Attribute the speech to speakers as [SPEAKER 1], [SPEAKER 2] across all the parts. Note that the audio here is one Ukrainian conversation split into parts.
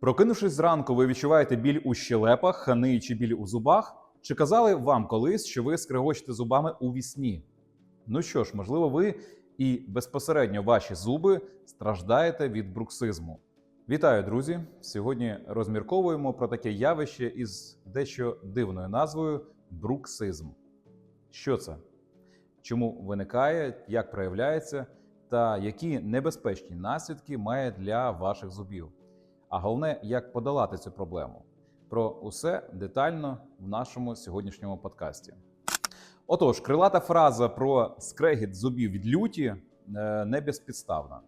[SPEAKER 1] Прокинувшись зранку, ви відчуваєте біль у щелепах, хани чи біль у зубах? Чи казали вам колись, що ви скрегочете зубами у вісні? Ну що ж, можливо, ви і безпосередньо ваші зуби страждаєте від бруксизму. Вітаю, друзі! Сьогодні розмірковуємо про таке явище із дещо дивною назвою бруксизм. Що це? Чому виникає, як проявляється, та які небезпечні наслідки має для ваших зубів? А головне, як подолати цю проблему. Про усе детально в нашому сьогоднішньому подкасті. Отож, крилата фраза про скрегіт зубів від люті е, не безпідставна.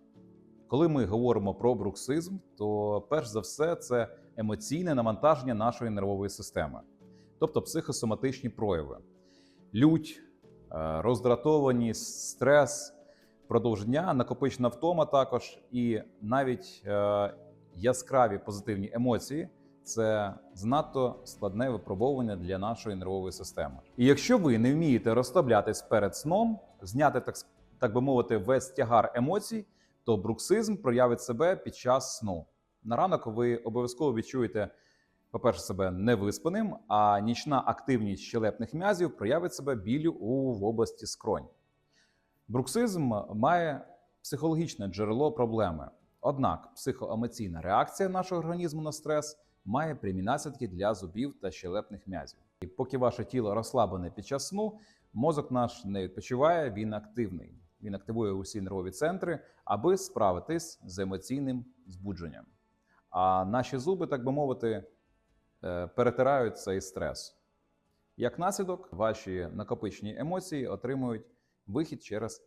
[SPEAKER 1] Коли ми говоримо про бруксизм, то перш за все це емоційне навантаження нашої нервової системи, тобто психосоматичні прояви, лють, е, роздратованість, стрес, впродовж дня, накопичена втома також, і навіть е, яскраві позитивні емоції це занадто складне випробовування для нашої нервової системи. І якщо ви не вмієте розслаблятись перед сном, зняти так, так би мовити, весь тягар емоцій, то бруксизм проявить себе під час сну. На ранок ви обов'язково відчуєте, по-перше, себе невиспаним, а нічна активність щелепних м'язів проявить себе білю у в області скронь. Бруксизм має психологічне джерело проблеми. Однак психоемоційна реакція нашого організму на стрес має прямі наслідки для зубів та щелепних м'язів. І поки ваше тіло розслаблене під час сну, мозок наш не відпочиває, він активний. Він активує усі нервові центри, аби справитись з емоційним збудженням. А наші зуби, так би мовити, е, перетирають цей стрес. Як наслідок, ваші накопичені емоції отримують вихід через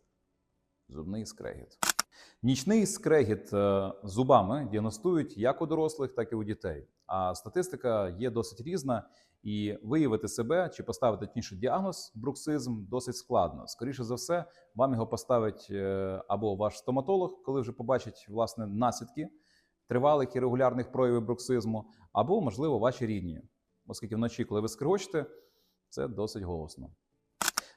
[SPEAKER 1] зубний скрегіт. Нічний скрегіт е, зубами діагностують як у дорослих, так і у дітей. А статистика є досить різна, і виявити себе чи поставити точніше діагноз бруксизм досить складно. Скоріше за все, вам його поставить е, або ваш стоматолог, коли вже побачить власне наслідки тривалих і регулярних проявів бруксизму, або, можливо, ваші рідні, оскільки вночі, коли ви скрегочете, це досить голосно.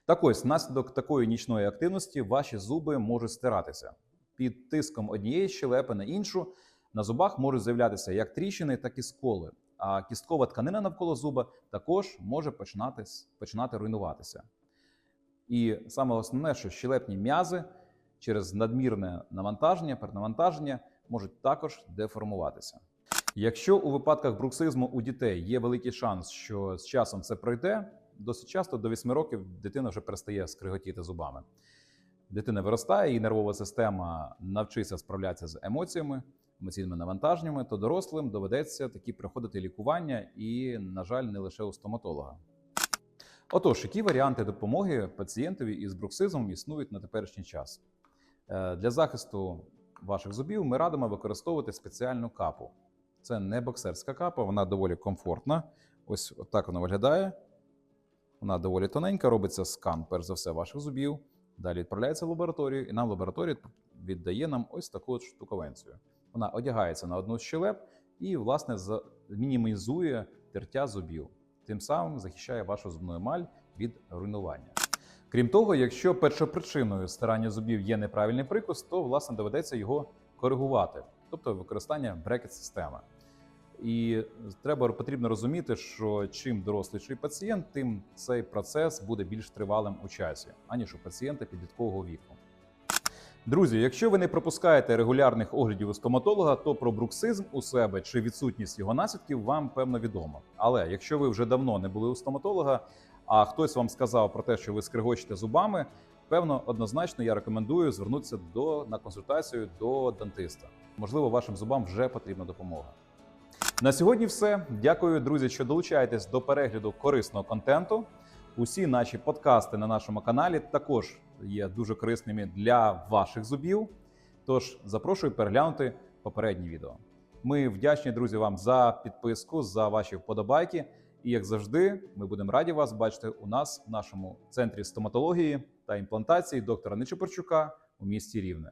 [SPEAKER 1] Так ось, внаслідок такої нічної активності ваші зуби можуть стиратися. Під тиском однієї щелепи на іншу на зубах можуть з'являтися як тріщини, так і сколи. А кісткова тканина навколо зуба також може починати, починати руйнуватися. І саме основне, що щелепні м'язи через надмірне навантаження, перенавантаження можуть також деформуватися. Якщо у випадках бруксизму у дітей є великий шанс, що з часом це пройде, досить часто до 8 років дитина вже перестає скриготіти зубами. Дитина виростає, і нервова система навчиться справлятися з емоціями, емоційними навантаженнями, то дорослим доведеться таки проходити лікування і, на жаль, не лише у стоматолога. Отож, які варіанти допомоги пацієнтові із бруксизмом існують на теперішній час? Е, Для захисту ваших зубів ми радимо використовувати спеціальну капу. Це не боксерська капа, вона доволі комфортна. Ось так вона виглядає. Вона доволі тоненька, робиться скан, перш за все, ваших зубів. Далі відправляється в лабораторію, і нам лабораторія віддає нам ось таку от штуковенцію. Вона одягається на одну з щелеп і, власне, мінімізує тертя зубів. Тим самим захищає вашу зубну емаль від руйнування. Крім того, якщо першопричиною старання зубів є неправильний прикус, то власне доведеться його коригувати, тобто використання брекет-системи. І треба потрібно розуміти, що чим доросліший пацієнт, тим цей процес буде більш тривалим у часі, аніж у пацієнта підліткового віку. Друзі, якщо ви не пропускаєте регулярних оглядів у стоматолога, то про бруксизм у себе чи відсутність його наслідків вам певно відомо. Але якщо ви вже давно не були у стоматолога, а хтось вам сказав про те, що ви скригочете зубами, певно, однозначно я рекомендую звернутися до на консультацію до дантиста. Можливо, вашим зубам вже потрібна допомога. На сьогодні все. Дякую, друзі, що долучаєтесь до перегляду корисного контенту. Усі наші подкасти на нашому каналі також є дуже корисними для ваших зубів. Тож запрошую переглянути попередні відео. Ми вдячні, друзі, вам за підписку, за ваші вподобайки. І як завжди, ми будемо раді вас бачити у нас в нашому центрі стоматології та імплантації доктора Нечепорчука у місті Рівне.